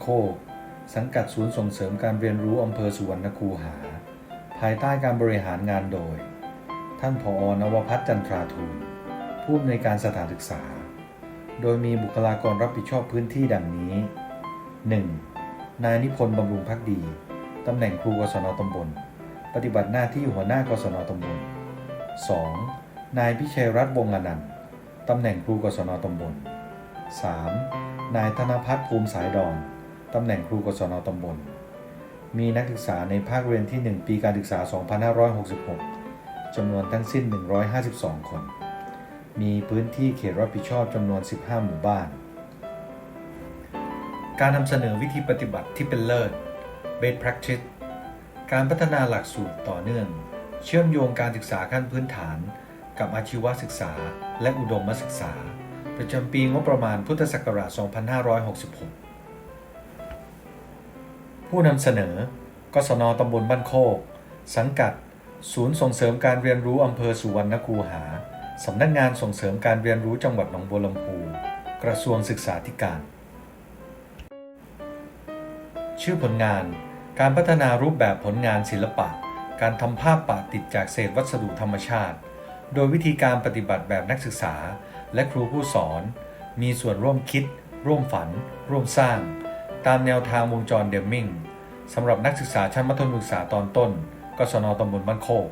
โคก สังกัดศูนย์ส่งเสริมการเรียนรู้อำเภอสุวรรณคูหา ภายใต้การบริหารงานโดย ท่านผอนวพัฒน์จันทราทูลผู้อำนวยการสถานศึกษา โดยมีบุคลากรรับผิดชอบพื้นที่ดังนี้ 1. นายนิพนธ์บำรุงพักดี ตำแหน่งครูกศนตำบล ปฏิบัติหน้าที่หัวหน้ากศนตำบล 2. นายพิชัยรัตน์วงศ์อนันต์ตำแหน่งครูกศนตำบล 3. นายธนพัฒน์ภูมิสายดอน ตำแหน่งครูกศนตำบล มีนักศึกษาในภาคเรียนที่ 1 ปีการศึกษา 2566 จำนวนทั้งสิ้น 152 คน มีพื้นที่เขตรับผิดชอบจำนวน 15 หมู่บ้าน การนำเสนอวิธีปฏิบัติที่เป็นเลิศ Best Practice การพัฒนาหลักสูตรต่อเนื่อง เชื่อมโยงการศึกษาขั้นพื้นฐาน กับอาชีวศึกษาและอุดมศึกษา ประจำปีงบประมาณพุทธศักราช 2566 ผู้นำเสนอกศนตำบลบ้านโคก สังกัด ศูนย์ส่งเสริมการเรียนรู้อำเภอสุวรรณคูหา สำนักงานส่งเสริมการเรียนรู้จังหวัดหนองบัวลำพูกระทรวงศึกษาธิการ ชื่อผลงาน การพัฒนารูปแบบผลงานศิลปะ การทำภาพปะติดจากเศษวัสดุธรรมชาติ โดยวิธีการปฏิบัติแบบนักศึกษา และครูผู้สอน มีส่วนร่วมคิด ร่วมฝัน ร่วมสร้าง ตามแนวทางวงจรเดมมิงสำหรับนักศึกษาชั้นมัธยมศึกษาตอนต้นกศนตำบลบ้านโคก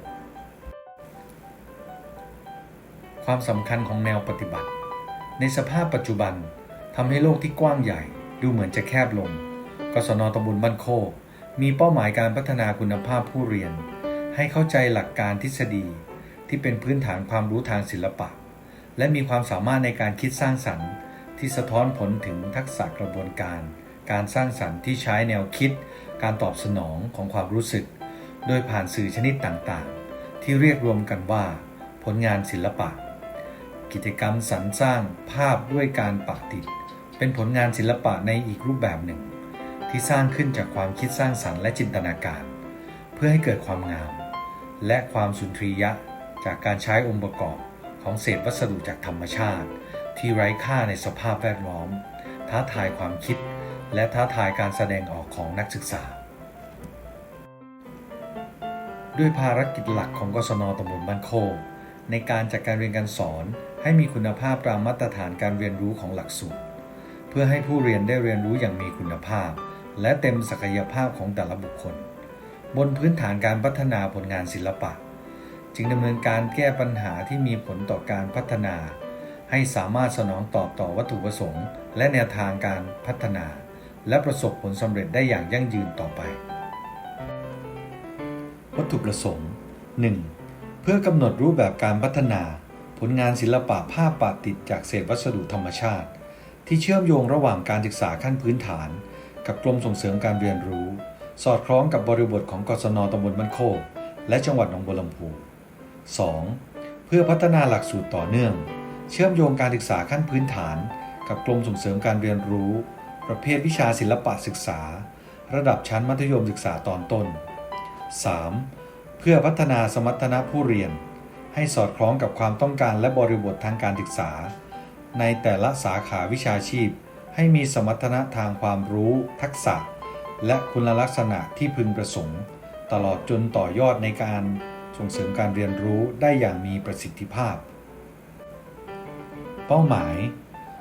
ความสำคัญของแนวปฏิบัติ ในสภาพปัจจุบันทำให้โลกที่กว้างใหญ่ดูเหมือนจะแคบลง กศนตำบลบ้านโคกมีเป้าหมายการพัฒนาคุณภาพผู้เรียน ให้เข้าใจหลักการทฤษฎีที่เป็นพื้นฐานความรู้ทางศิลปะ และมีความสามารถในการคิดสร้างสรรค์ ที่สะท้อนผลถึงทักษะกระบวนการ การสร้างสรรค์ที่ใช้แนวคิด การตอบสนองของความรู้สึก โดยผ่านสื่อชนิดต่างๆ ที่เรียกรวมกันว่า ผลงานศิลปะ กิจกรรมสรรสร้างภาพด้วยการปักติด เป็นผลงานศิลปะในอีกรูปแบบหนึ่ง ที่สร้างขึ้นจากความคิดสร้างสรรค์และจินตนาการ เพื่อให้เกิดความงาม และความสุนทรียะจากการใช้องค์ประกอบของเศษวัสดุจากธรรมชาติ ที่ไร้ค่าในสภาพแวดล้อม ท้าทายความคิด และท้าทายการแสดงออกของนักศึกษา ด้วยภารกิจหลักของกศนตำบลบ้านโคกในการจัดการเรียนการสอนให้มีคุณภาพตามมาตรฐานการเรียนรู้ของหลักสูตร เพื่อให้ผู้เรียนได้เรียนรู้อย่างมีคุณภาพ และเต็มศักยภาพของแต่ละบุคคล บนพื้นฐานการพัฒนาผลงานศิลปะ จึงดำเนินการแก้ปัญหาที่มีผลต่อการพัฒนา ให้สามารถสนองตอบต่อวัตถุประสงค์ และแนวทางการพัฒนา และประสบผลสำเร็จได้อย่างยั่งยืนต่อไป วัตถุประสงค์ 1. เพื่อกำหนดรูปแบบการพัฒนา ผลงานศิลปะภาพปาติดจากเศษวัสดุธรรมชาติ ที่เชื่อมโยงระหว่างการศึกษาขั้นพื้นฐาน กับกรมส่งเสริมการเรียนรู้ สอดคล้องกับบริบทของกศนตำบลบ้านโคกและจังหวัดหนองบัวลำพู 2. เพื่อพัฒนาหลักสูตรต่อเนื่อง เชื่อมโยงการศึกษาขั้นพื้นฐาน กับกรมส่งเสริมการเรียนรู้ ประเภทวิชาศิลปะศึกษา ระดับชั้นมัธยมศึกษาตอนต้น 3. เพื่อพัฒนาสมรรถนะผู้เรียน ให้สอดคล้องกับความต้องการและบริบททางการศึกษา ในแต่ละสาขาวิชาชีพ ให้มีสมรรถนะทางความรู้ ทักษะ และคุณลักษณะที่พึงประสงค์ ตลอดจนต่อยอดในการส่งเสริมการเรียนรู้ได้อย่างมีประสิทธิภาพ เป้าหมาย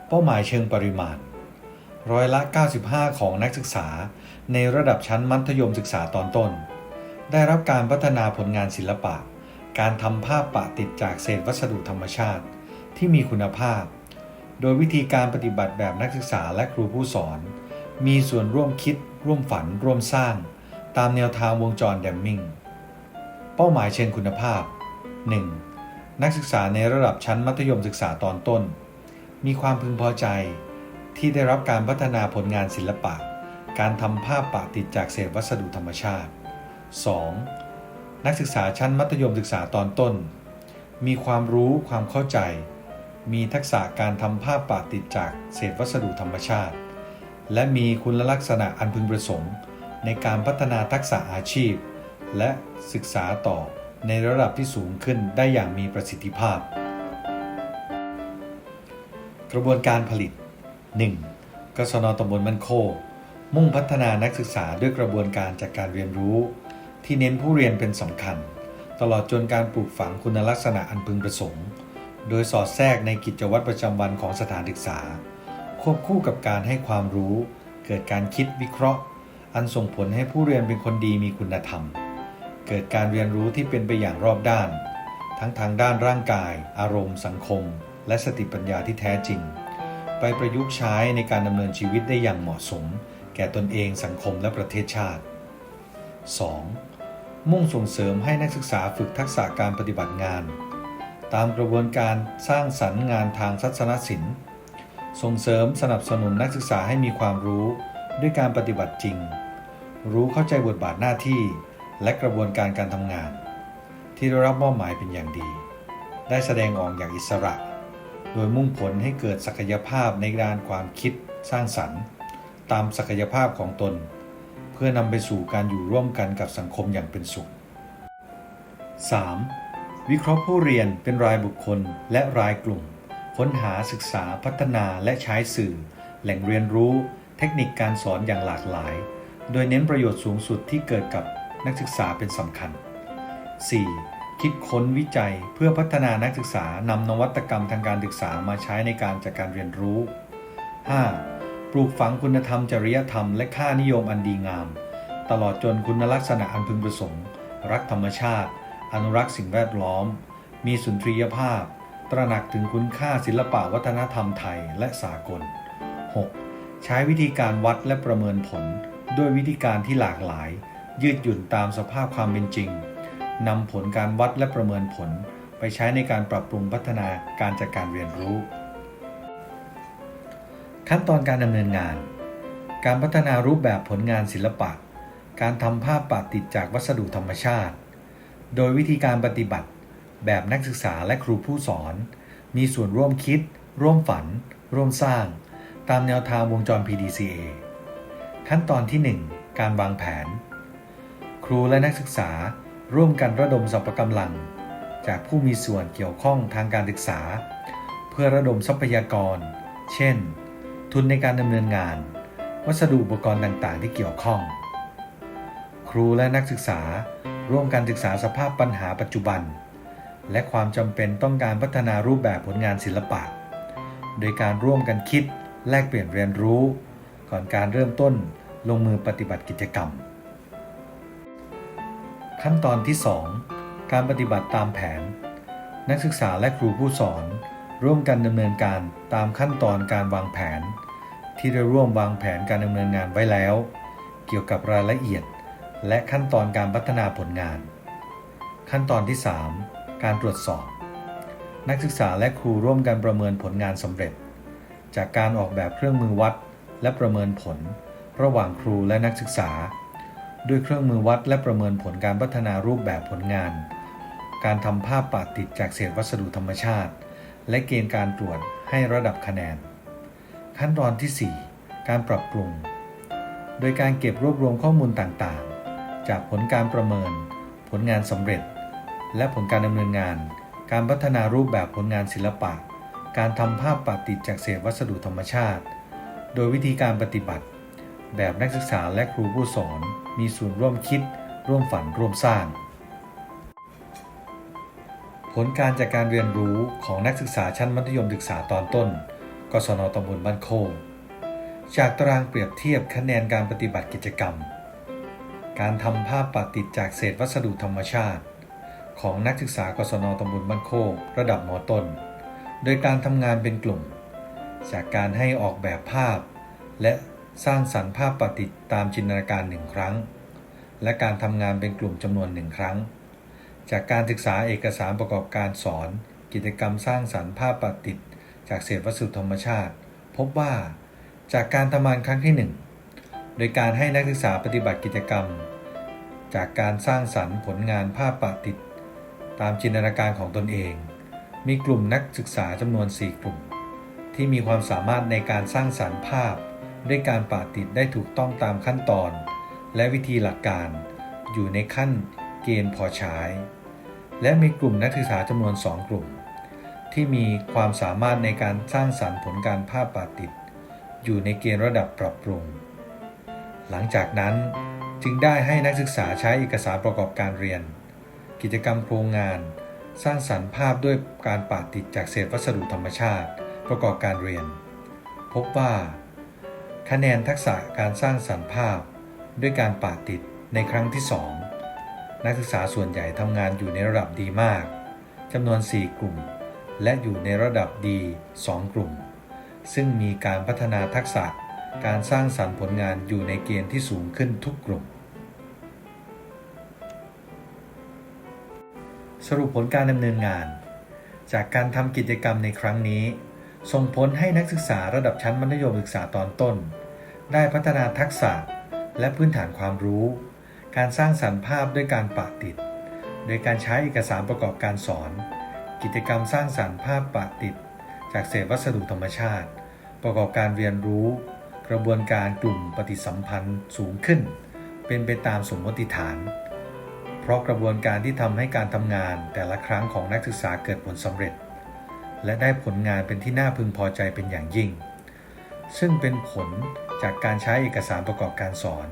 เป้าหมายเชิงปริมาณ ร้อยละ 95 ของนักศึกษา ในระดับชั้นมัธยมศึกษาตอนต้น ได้รับการพัฒนาผลงานศิลปะ การทำภาพปะติดจากเศษวัสดุธรรมชาติ ที่มีคุณภาพ โดยวิธีการปฏิบัติแบบนักศึกษาและครูผู้สอน มีส่วนร่วมคิด ร่วมฝัน ร่วมสร้าง ตามแนวทางวงจรแดมมิงเป้าหมายเชิงคุณภาพ 1. นักศึกษาในระดับชั้นมัธยมศึกษาตอนต้น มีความพึงพอใจ ที่ได้รับการพัฒนาผลงานศิลปะ การทำภาพปะติดจากเศษวัสดุธรรมชาติ 2. นักศึกษาชั้นมัธยมศึกษาตอนต้น มีความรู้ความเข้าใจ มีทักษะการทำภาพปะติดจากเศษวัสดุธรรมชาติ และมีคุณลักษณะอันพึงประสงค์ ในการพัฒนาทักษะอาชีพ และศึกษาต่อในระดับที่สูงขึ้นได้อย่างมีประสิทธิภาพ กระบวนการผลิต 1. กศนตำบลมันโค มุ่งพัฒนานักศึกษาด้วยกระบวนการจากการเรียนรู้ ที่เน้นผู้เรียนเป็นสำคัญ ตลอดจนการปลูกฝังคุณลักษณะอันพึงประสงค์ โดยสอดแทรกในกิจวัตรประจำวันของสถานศึกษา ควบคู่กับการให้ความรู้ เกิดการคิดวิเคราะห์ อันส่งผลให้ผู้เรียนเป็นคนดีมีคุณธรรม เกิดการเรียนรู้ที่เป็นไปอย่างรอบด้าน ทั้งทางด้านร่างกาย อารมณ์ สังคม และสติปัญญาที่แท้จริง ไปประยุกต์ใช้ในการดำเนินชีวิตได้อย่างเหมาะสม แก่ตนเองสังคมและประเทศชาติ 2. มุ่งส่งเสริมให้นักศึกษาฝึกทักษะการปฏิบัติงาน ตามกระบวนการสร้างสรรค์งานทางทัศนศิลป์ ส่งเสริมสนับสนุนนักศึกษาให้มีความรู้ด้วยการปฏิบัติจริง รู้เข้าใจบทบาทหน้าที่ และกระบวนการการทำงาน ที่ได้รับมอบหมายเป็นอย่างดี ได้แสดงออกอย่างอิสระ โดยมุ่งผลให้เกิดศักยภาพในด้านความคิดสร้างสรรค์ ตามศักยภาพของตน เพื่อนำไปสู่การอยู่ร่วมกันกับสังคมอย่างเป็นสุข 3. วิเคราะห์ผู้เรียนเป็นรายบุคคลและรายกลุ่ม ค้นหาศึกษาพัฒนาและใช้สื่อ แหล่งเรียนรู้ เทคนิคการสอนอย่างหลากหลาย โดยเน้นประโยชน์สูงสุดที่เกิดกับนักศึกษาเป็นสำคัญ 4. คิดค้นวิจัยเพื่อพัฒนานักศึกษานำนวัตกรรมทางการศึกษามาใช้ในการจัดการเรียนรู้ 5. ปลูกฝังคุณธรรมจริยธรรมและค่านิยมอันดีงาม ตลอดจนคุณลักษณะอันพึงประสงค์ รักธรรมชาติ อนุรักษ์สิ่งแวดล้อม มีสุนทรียภาพ ตระหนักถึงคุณค่าศิลปะวัฒนธรรมไทยและสากล 6. ใช้วิธีการวัดและประเมินผล ด้วยวิธีการที่หลากหลาย ยืดหยุ่นตามสภาพความเป็นจริง นำผลการวัดและประเมินผลไปใช้ในการปรับปรุงพัฒนาการจัดการเรียนรู้ ขั้นตอนการดำเนินงาน การพัฒนารูปแบบผลงานศิลปะ การทำภาพปาดติดจากวัสดุธรรมชาติ โดยวิธีการปฏิบัติแบบนักศึกษาและครูผู้สอน มีส่วนร่วมคิด ร่วมฝัน ร่วมสร้าง ตามแนวทางวงจร PDCA ขั้นตอนที่ 1 การวางแผน ครูและนักศึกษา ร่วมกันระดมสรรพกำลัง จากผู้มีส่วนเกี่ยวข้องทางการศึกษา เพื่อระดมทรัพยากร เช่น ทุนในการดำเนินงาน วัสดุอุปกรณ์ต่างๆ ที่เกี่ยวข้อง ครูและนักศึกษาร่วมกันศึกษาสภาพปัญหาปัจจุบัน และความจำเป็นต้องการพัฒนารูปแบบผลงานศิลปะ โดยการร่วมกันคิดแลกเปลี่ยนเรียนรู้ ก่อนการเริ่มต้นลงมือปฏิบัติกิจกรรม ขั้นตอนที่ 2 การปฏิบัติตามแผน นักศึกษาและครูผู้สอน ร่วมกันดำเนินการตามขั้นตอนการวางแผน ที่ได้ร่วมวางแผนการดำเนินงานไว้แล้ว เกี่ยวกับรายละเอียด และขั้นตอนการพัฒนาผลงาน ขั้นตอนที่ 3 การตรวจสอบ นักศึกษาและครูร่วมกันประเมินผลงานสำเร็จ จากการออกแบบเครื่องมือวัด และประเมินผล ระหว่างครูและนักศึกษา ด้วยเครื่องมือวัดและประเมินผลการพัฒนารูปแบบผลงาน การทำภาพปาดติดจากเศษวัสดุธรรมชาติ และเกณฑ์การตรวจให้ระดับคะแนน ขั้นตอนที่ 4 การปรับปรุง โดยการเก็บรวบรวมข้อมูลต่างๆ จากผลการประเมิน ผลงานสำเร็จ และผลการดำเนินงาน การพัฒนารูปแบบผลงานศิลปะ การทำภาพปาดติดจากเศษวัสดุธรรมชาติ โดยวิธีการปฏิบัติ แบบนักศึกษาและครูผู้สอน มีส่วนร่วมคิด ร่วมฝันร่วมสร้าง ผลการจากการเรียนรู้ของนักศึกษาชั้นมัธยมศึกษาตอนต้น กศนตำบลบ้านโคจากตารางเปรียบเทียบคะแนนการปฏิบัติกิจกรรม การทำภาพปาดติดจากเศษวัสดุธรรมชาติ ของนักศึกษากศนตำบลบ้านโคกระดับมต้น โดยการทำงานเป็นกลุ่ม จากการให้ออกแบบภาพและ สร้างสรรค์ภาพปาดติดตามจินตนาการหนึ่งครั้ง และการทำงานเป็นกลุ่มจำนวนหนึ่งครั้ง จากการศึกษาเอกสารประกอบการสอน กิจกรรมสร้างสรรค์ภาพปาดติดจากเศษวัสดุธรรมชาติ พบว่าจากการทำงานครั้งที่ 1 โดยการให้นักศึกษาปฏิบัติกิจกรรม จากการสร้างสรรค์ผลงานภาพปาดติดตามจินตนาการของตนเอง มีกลุ่มนักศึกษาจำนวน 4 กลุ่ม ที่มีความสามารถในการสร้างสรรค์ภาพ ด้วยการปาดติดได้ถูกต้องตามขั้นตอน และวิธีหลักการ อยู่ในขั้นเกณฑ์พอใช้ และมีกลุ่มนักศึกษาจำนวน 2 กลุ่ม ที่มีความสามารถในการสร้างสรรค์ผลการภาพปาดติด อยู่ในเกณฑ์ระดับปรับปรุง หลังจากนั้นจึงได้ให้นักศึกษาใช้เอกสารประกอบการเรียน กิจกรรมโครงงาน สร้างสรรค์ภาพด้วยการปาดติดจากเศษวัสดุธรรมชาติ ประกอบการเรียน พบว่า คะแนนทักษะการสร้างสรรค์ภาพ ด้วยการปาดติดในครั้งที่ 2 นักศึกษาส่วนใหญ่ทำงานอยู่ในระดับดีมากจำนวน 4 กลุ่ม และอยู่ในระดับดี 2 กลุ่ม ซึ่งมีการพัฒนาทักษะการสร้างสรรค์ผลงานอยู่ในเกณฑ์ที่สูงขึ้นทุกกลุ่ม สรุปผลการดำเนินงาน จากการทำกิจกรรมในครั้งนี้ ส่งผลให้นักศึกษาระดับชั้นมัธยมศึกษาตอนต้น ได้พัฒนาทักษะและพื้นฐานความรู้ การสร้างสรรค์ภาพด้วยการปะติด โดยการใช้เอกสารประกอบการสอน กิจกรรมสร้างสรรค์ภาพปะติด จากเศษวัสดุธรรมชาติ ประกอบการเรียนรู้ กระบวนการกลุ่มปฏิสัมพันธ์สูงขึ้น เป็นไปตามสมมติฐาน เพราะกระบวนการที่ทำให้การทำงานแต่ละครั้งของนักศึกษาเกิดผลสำเร็จ และได้ผลงานเป็นที่น่าพึงพอใจเป็นอย่างยิ่ง ซึ่งเป็นผลจากการใช้เอกสารประกอบการสอน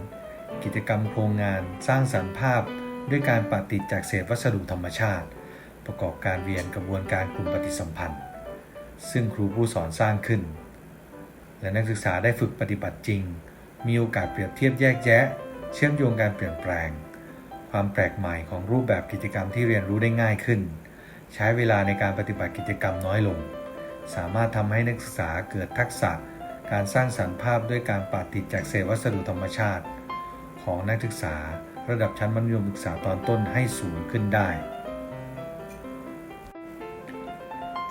กิจกรรมโครงงานสร้างสรรค์ภาพ ด้วยการปฏิดจากเศษวัสดุธรรมชาติ ประกอบการเรียนกระบวนการกลุ่มปฏิสัมพันธ์ ซึ่งครูผู้สอนสร้างขึ้น และนักศึกษาได้ฝึกปฏิบัติจริง มีโอกาสเปรียบเทียบแยกแยะ เชื่อมโยงการเปลี่ยนแปลง ความแปลกใหม่ของรูปแบบกิจกรรมที่เรียนรู้ได้ง่ายขึ้น ใช้เวลาในการปฏิบัติกิจกรรมน้อยลง สามารถทำให้นักศึกษาเกิดทักษะการสร้างสรรค์ภาพด้วยการปาดติดจากเศษวัสดุธรรมชาติ ของนักศึกษาระดับชั้นมัธยมศึกษาตอนต้นให้สูงขึ้นได้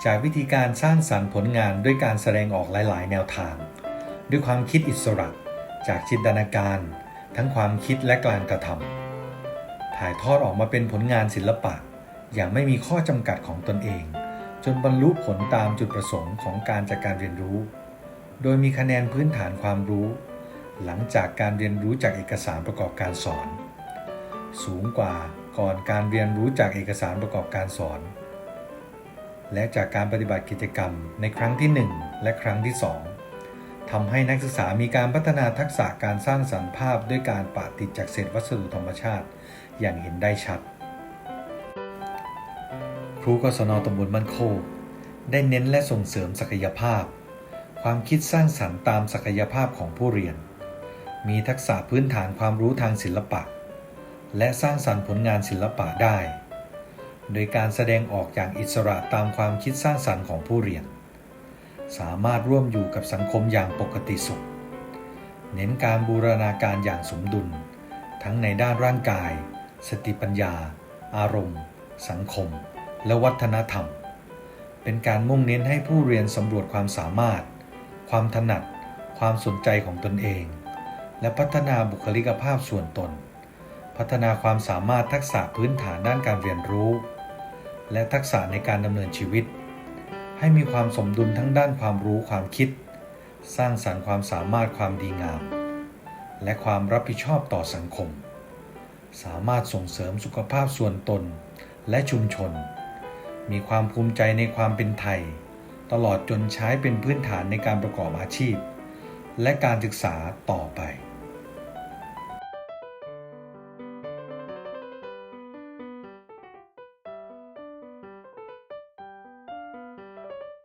จากวิธีการสร้างสรรค์ผลงานด้วยการแสดงออกหลาย ๆ แนวทาง ด้วยความคิดอิสระ จากจินตนาการ ทั้งความคิดและการกระทำถ่ายทอดออกมาเป็นผลงานศิลปะ อย่างไม่มีข้อจำกัดของตนเอง จนบรรลุผลตามจุดประสงค์ของการจัดการเรียนรู้ โดยมีคะแนนพื้นฐานความรู้ หลังจากการเรียนรู้จากเอกสารประกอบการสอน สูงกว่าก่อนการเรียนรู้จากเอกสารประกอบการสอน และจากการปฏิบัติกิจกรรมในครั้งที่ 1 และครั้งที่ 2ทำให้นักศึกษามีการพัฒนาทักษะการสร้างสรรค์ภาพด้วยการปะติดจากเศษวัสดุธรรมชาติ อย่างเห็นได้ชัด ครูกศนตำบลมันโคกได้เน้นและส่งเสริมศักยภาพ ความคิดสร้างสรรค์ตามศักยภาพของผู้เรียน มีทักษะพื้นฐานความรู้ทางศิลปะ และสร้างสรรค์ผลงานศิลปะได้ โดยการแสดงออกอย่างอิสระตามความคิดสร้างสรรค์ของผู้เรียน สามารถร่วมอยู่กับสังคมอย่างปกติสุข เน้นการบูรณาการอย่างสมดุล ทั้งในด้านร่างกาย สติปัญญา อารมณ์ สังคม และวัฒนธรรม เป็นการมุ่งเน้นให้ผู้เรียนสำรวจความสามารถ ความถนัด ความสนใจของตนเอง และพัฒนาบุคลิกภาพส่วนตน พัฒนาความสามารถทักษะพื้นฐานด้านการเรียนรู้ และทักษะในการดำเนินชีวิต ให้มีความสมดุลทั้งด้านความรู้ความคิด สร้างสรรค์ความสามารถความดีงาม และความรับผิดชอบต่อสังคม สามารถส่งเสริมสุขภาพส่วนตนและชุมชน มีความภูมิใจในความเป็นไทย ตลอดจนใช้เป็นพื้นฐานในการประกอบอาชีพ และการศึกษาต่อไป